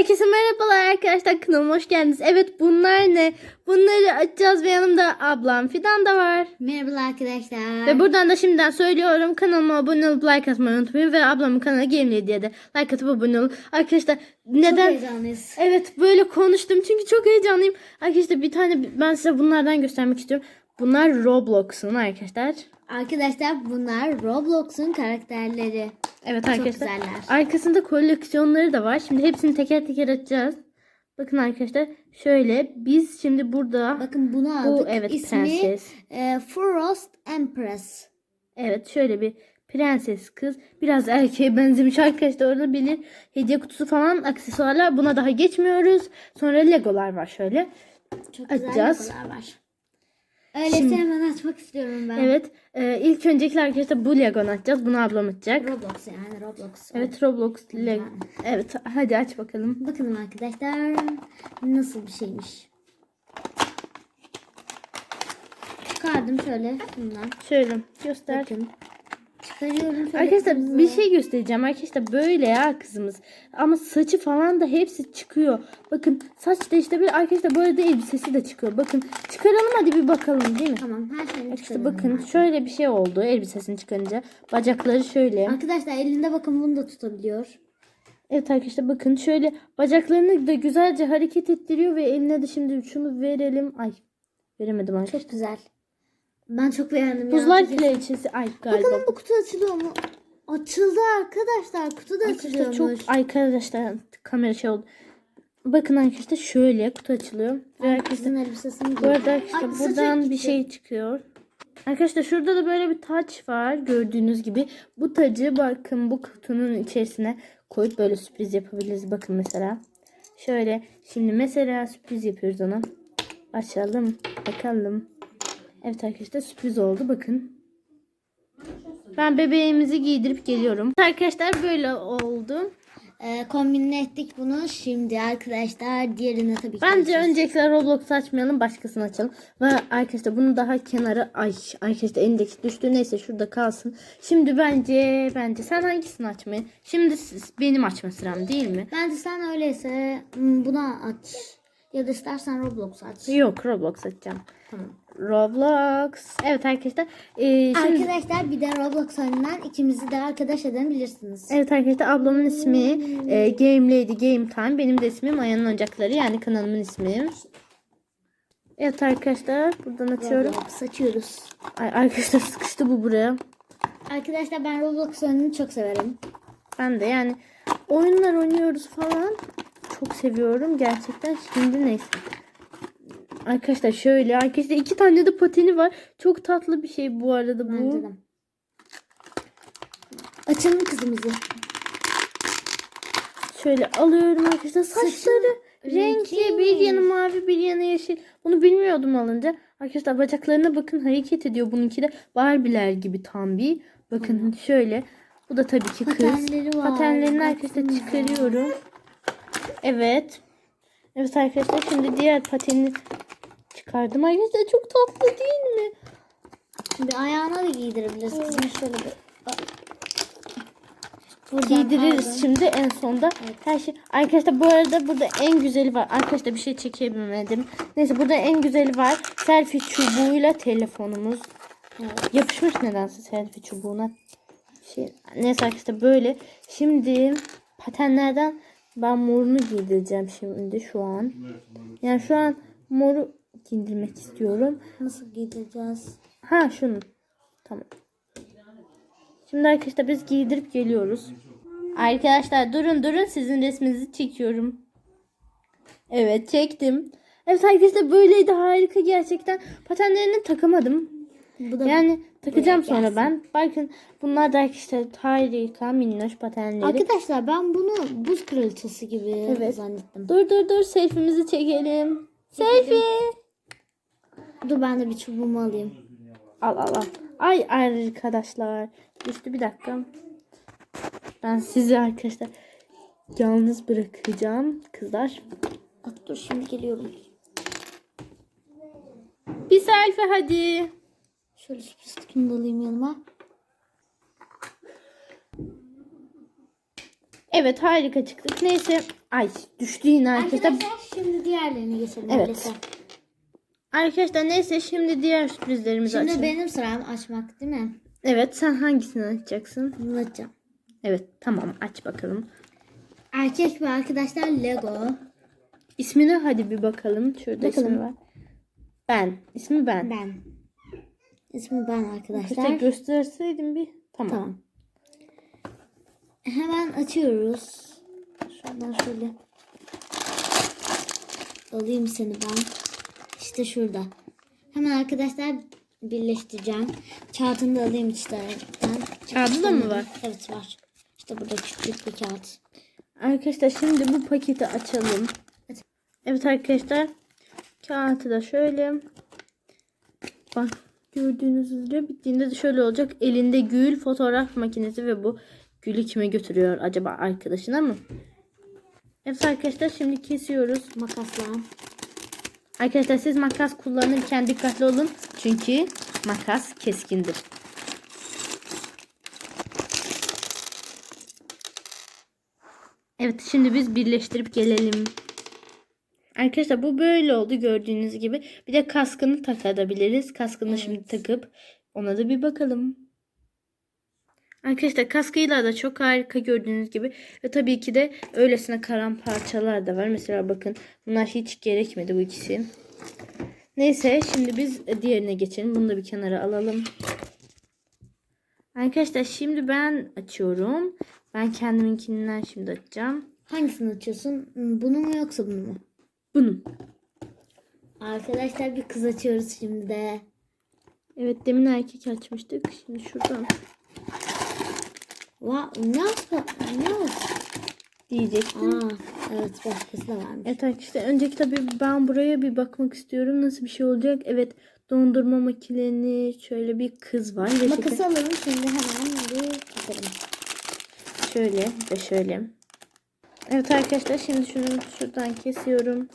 Herkese merhabalar arkadaşlar kanalıma hoş geldiniz. Evet bunlar ne? Bunları açacağız ve yanımda ablam Fidan da var. Merhabalar arkadaşlar. Ve buradan da şimdiden söylüyorum kanalıma abone olup like atmayı unutmayın. Ve ablamın kanalı Gamely diye de like atıp abone olun. Arkadaşlar Çok neden? heyecanlıyız. Evet böyle konuştum çünkü çok heyecanlıyım. Arkadaşlar bir tane ben size bunlardan göstermek istiyorum. Bunlar Roblox'un arkadaşlar. Arkadaşlar bunlar Roblox'un karakterleri. Evet Çok arkadaşlar. güzeller. Arkasında koleksiyonları da var. Şimdi hepsini teker teker açacağız. Bakın arkadaşlar şöyle biz şimdi burada Bakın bunu bu aldık. evet İsmi prenses. e, Frost Empress. Evet şöyle bir prenses kız. Biraz erkeğe benzemiş arkadaşlar orada bilir. Hediye kutusu falan aksesuarlar. Buna daha geçmiyoruz. Sonra legolar var şöyle. Çok güzel Açacağız. legolar var. Öyleyse hemen açmak istiyorum ben. Evet e, ilk öncekiler arkadaşlar bu lego'nu açacağız. Bunu ablam açacak. Roblox yani Roblox. Evet Roblox Lego. Evet hadi aç bakalım. Bakın arkadaşlar nasıl bir şeymiş. Çıkardım şöyle bundan. Şöyle göster. Bakın. Çıkarıyorum. Arkadaşlar bir şey göstereceğim. Arkadaşlar böyle ya kızımız. Ama saçı falan da hepsi çıkıyor. Bakın saç da işte bir arkadaşlar bu arada elbisesi de çıkıyor. Bakın çıkaralım hadi bir bakalım değil mi? Tamam her İşte çıkarıyorum. bakın şöyle bir şey oldu elbisesini çıkarınca. Bacakları şöyle. Arkadaşlar elinde bakın bunu da tutabiliyor. Evet arkadaşlar bakın şöyle bacaklarını da güzelce hareket ettiriyor ve eline de şimdi şunu verelim. Ay veremedim arkadaşlar. Çok güzel. Ben çok beğendim. ya. Buzlar kraliçesi. Ay galiba. Bakalım bu kutu açılıyor mu? Açıldı arkadaşlar. Kutu da Arkadaşlar açılıyormuş. çok ay arkadaşlar kamera şey oldu. Bakın arkadaşlar şöyle kutu açılıyor. Ve arkadaşlar Kızın elbisesini bu arada arkadaşlar Ay, buradan bir gitti. şey çıkıyor. Arkadaşlar şurada da böyle bir taç var gördüğünüz gibi. Bu tacı bakın bu kutunun içerisine koyup böyle sürpriz yapabiliriz. Bakın mesela. Şöyle şimdi mesela sürpriz yapıyoruz ona. Açalım bakalım. Evet arkadaşlar sürpriz oldu bakın. Ben bebeğimizi giydirip geliyorum. Arkadaşlar böyle oldu. Ee, kombinle ettik bunu. Şimdi arkadaşlar diğerine tabii ki Bence açacağız. öncelikle Roblox açmayalım başkasını açalım. Ve arkadaşlar bunu daha kenara ay arkadaşlar endeks düştü neyse şurada kalsın. Şimdi bence bence sen hangisini açmayı? Şimdi siz- benim açma sıram değil mi? Bence sen öyleyse hmm, buna aç. Ya da istersen Roblox aç. Yok Roblox açacağım. Tamam. Roblox. Evet arkadaşlar. ee, şimdi- Arkadaşlar bir de Roblox oyundan ikimizi de arkadaş edebilirsiniz. Evet arkadaşlar ablamın ismi e, Game Lady Game Time. Benim de ismim Aya'nın Oyuncakları yani kanalımın ismi. Evet arkadaşlar buradan açıyorum. Roblox açıyoruz. Ay, arkadaşlar sıkıştı bu buraya. Arkadaşlar ben Roblox oyununu çok severim. Ben de yani oyunlar oynuyoruz falan. Çok seviyorum gerçekten. Şimdi neyse. Arkadaşlar şöyle arkadaşlar iki tane de pateni var. Çok tatlı bir şey bu arada bu. Bence de. Açalım kızımızı. Şöyle alıyorum arkadaşlar. Saçları renkli bir yanı mavi bir yanı yeşil. Bunu bilmiyordum alınca. Arkadaşlar bacaklarına bakın hareket ediyor. Bununki de Barbie'ler gibi tam bir. Bakın şöyle. Bu da tabii ki kız. Patenleri var. Patenlerini arkadaşlar çıkarıyorum. Evet. Evet arkadaşlar şimdi diğer pateni çıkardım. Arkadaşlar çok tatlı değil mi? Şimdi ayağına da giydirebiliriz kızım. Şöyle bir. Buradan Giydiririz aldım. şimdi en sonda. Her şey. Arkadaşlar bu arada burada en güzeli var. Arkadaşlar bir şey çekemedim. Neyse burada en güzeli var. Selfie çubuğuyla telefonumuz. Yapışmış nedense selfie çubuğuna. Şey, neyse arkadaşlar böyle. Şimdi patenlerden ben morunu giydireceğim şimdi şu an. Yani şu an moru giydirmek istiyorum. Nasıl giydireceğiz? Ha şunu. Tamam. Şimdi arkadaşlar biz giydirip geliyoruz. Arkadaşlar durun durun sizin resminizi çekiyorum. Evet çektim. Evet arkadaşlar böyleydi harika gerçekten. Patenlerini takamadım. Bu da Yani takacağım sonra gelsin. ben. Bakın bunlar da arkadaşlar harika minnoş patenleri. Arkadaşlar ben bunu buz kraliçesi gibi Evet. zannettim. Dur dur dur selfie'mizi çekelim. Selfie. Dur ben de bir çubuğumu alayım. Al al al. Ay arkadaşlar. Düştü bir dakika. Ben sizi arkadaşlar yalnız bırakacağım kızlar. Bak dur şimdi geliyorum. Bir selfie hadi. Şöyle sürpriz alayım yanıma. Evet harika çıktık. Neyse. Ay düştü yine arkadaşlar. Arkadaşlar şimdi diğerlerine geçelim. Evet. öyleyse. Arkadaşlar neyse şimdi diğer sürprizlerimizi Şimdi açalım. benim sıram açmak değil mi? Evet sen hangisini açacaksın? Bunu açacağım. Evet tamam aç bakalım. Erkek ve arkadaşlar Lego. İsmini hadi bir bakalım. Şurada Bakalım. ismi var. Ben. İsmi ben. Ben. İsmi ben Arkadaşlar arkadaşlar. gösterseydim bir. Tamam. Tamam. Hemen açıyoruz. Şuradan şöyle. Alayım seni ben. İşte şurada. Hemen arkadaşlar birleştireceğim. Kağıtını da alayım içlerden. Kağıdı da mı var? Evet var. İşte burada küçük bir kağıt. Arkadaşlar şimdi bu paketi açalım. Evet arkadaşlar. Kağıtı da şöyle. Bak gördüğünüz üzere bittiğinde de şöyle olacak. Elinde gül fotoğraf makinesi ve bu gülü kime götürüyor acaba arkadaşına mı? Evet arkadaşlar şimdi kesiyoruz. Makasla. Arkadaşlar siz makas kullanırken dikkatli olun. Çünkü makas keskindir. Evet şimdi biz birleştirip gelelim. Arkadaşlar bu böyle oldu gördüğünüz gibi. Bir de kaskını takabiliriz. Kaskını şimdi takıp ona da bir bakalım. Arkadaşlar kaskıyla da çok harika gördüğünüz gibi. Ve tabii ki de öylesine karan parçalar da var. Mesela bakın bunlar hiç gerekmedi bu ikisi. Neyse şimdi biz diğerine geçelim. Bunu da bir kenara alalım. Arkadaşlar şimdi ben açıyorum. Ben kendiminkinden şimdi açacağım. Hangisini açıyorsun? Hmm, Bunu mu yoksa bunu mu? Bunu. Arkadaşlar bir kız açıyoruz şimdi de. Evet demin erkek açmıştık. Şimdi şuradan Wow, ne yaptı? Ne oldu? diyecektim. Aa, evet başkası da varmış. Evet arkadaşlar öncelikle tabii ben buraya bir bakmak istiyorum. Nasıl bir şey olacak? Evet dondurma makineni şöyle bir kız var. Ve Makası alalım şimdi hemen bir keselim. Şöyle ve şöyle. Evet arkadaşlar şimdi şunu şuradan kesiyorum.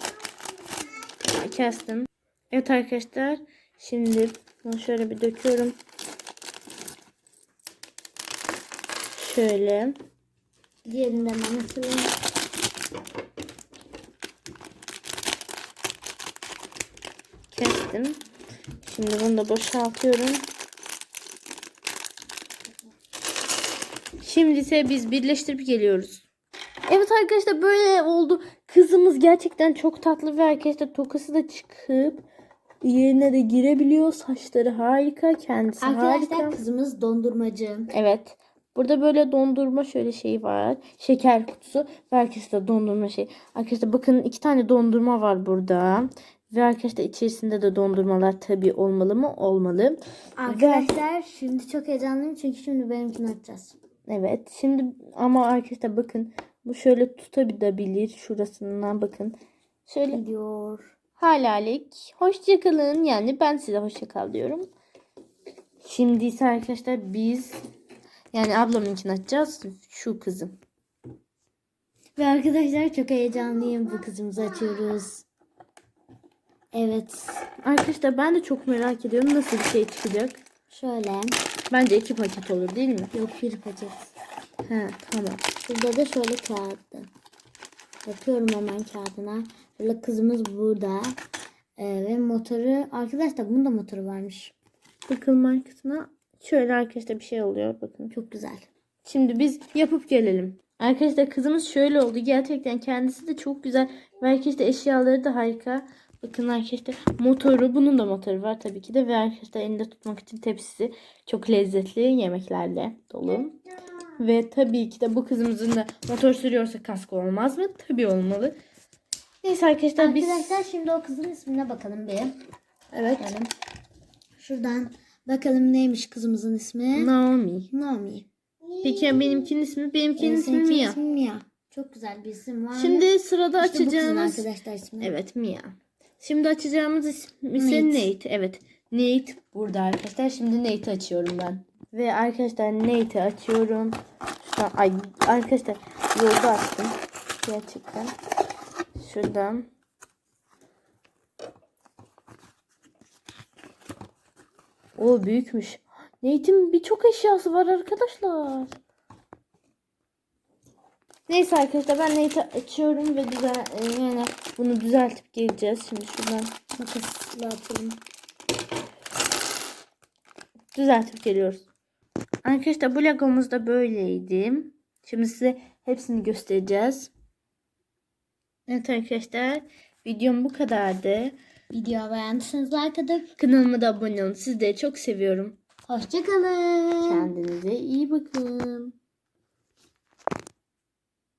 Kestim. Evet arkadaşlar şimdi bunu şöyle bir döküyorum. Şöyle. Diğerinden açalım. Kestim. Şimdi bunu da boşaltıyorum. Şimdi ise biz birleştirip geliyoruz. Evet arkadaşlar böyle oldu. Kızımız gerçekten çok tatlı ve arkadaşlar tokası da çıkıp yerine de girebiliyor. Saçları harika. Kendisi Arkadaşlar harika. kızımız dondurmacı. Evet. Burada böyle dondurma şöyle şey var. Şeker kutusu ve arkadaşlar dondurma şey. Arkadaşlar bakın iki tane dondurma var burada. Ve arkadaşlar içerisinde de dondurmalar tabii olmalı mı? Olmalı. Arkadaşlar şimdi çok heyecanlıyım çünkü şimdi benimkini açacağız. Evet. Şimdi ama arkadaşlar bakın bu şöyle tutabilir. Şurasından bakın. Şöyle Gidiyor. halalik. Hoşçakalın. Yani ben size hoşçakal diyorum. Şimdi ise arkadaşlar biz yani ablamınkini açacağız. Şu kızım. Ve arkadaşlar çok heyecanlıyım. Bu kızımızı açıyoruz. Evet. Arkadaşlar ben de çok merak ediyorum nasıl bir şey çıkacak. Şöyle. Bence iki paket olur değil mi? Yok bir paket. He tamam. Şurada da şöyle kağıdı. Bakıyorum hemen kağıdına. Böyle kızımız burada. Ee, ve motoru. Arkadaşlar bunun da motoru varmış. Bakalım arkasına. Şöyle arkadaşlar bir şey oluyor bakın. Çok güzel. Şimdi biz yapıp gelelim. Arkadaşlar kızımız şöyle oldu. Gerçekten kendisi de çok güzel. Ve arkadaşlar eşyaları da harika. Bakın arkadaşlar motoru. Bunun da motoru var tabii ki de. Ve arkadaşlar elinde tutmak için tepsisi. Çok lezzetli yemeklerle dolu. Ve tabii ki de bu kızımızın da motor sürüyorsa kask olmaz mı? Tabii olmalı. Neyse arkadaşlar biz... Arkadaşlar şimdi o kızın ismine bakalım bir. Evet. Bakalım. Şuradan bakalım neymiş kızımızın ismi. Naomi. Naomi. Peki ya benimkinin ismi? Benimkinin ismi seninkinin Mia. ismi Mia. Çok güzel bir isim var? Şimdi sırada İşte bu kızın açacağımız... arkadaşlar ismi. Evet Mia. Şimdi açacağımız isim ise Nate. Nate. Evet. Nate burada arkadaşlar. Şimdi Nate'i açıyorum ben. Ve arkadaşlar Nate'i açıyorum. Şuradan, ay arkadaşlar yolda açtım. Gerçekten. Şuradan. O büyükmüş. Nate'in birçok eşyası var arkadaşlar. Neyse arkadaşlar ben neyi açıyorum ve düzen e, yani bunu düzeltip geleceğiz. Şimdi şuradan Makasla atalım. düzeltip geliyoruz. Arkadaşlar bu legomuz da böyleydi. Şimdi size hepsini göstereceğiz. Evet arkadaşlar videom bu kadardı. Video beğendiyseniz like atıp Kanalıma da abone olun. Sizleri çok seviyorum. hoşçakalın. Kendinize iyi bakın.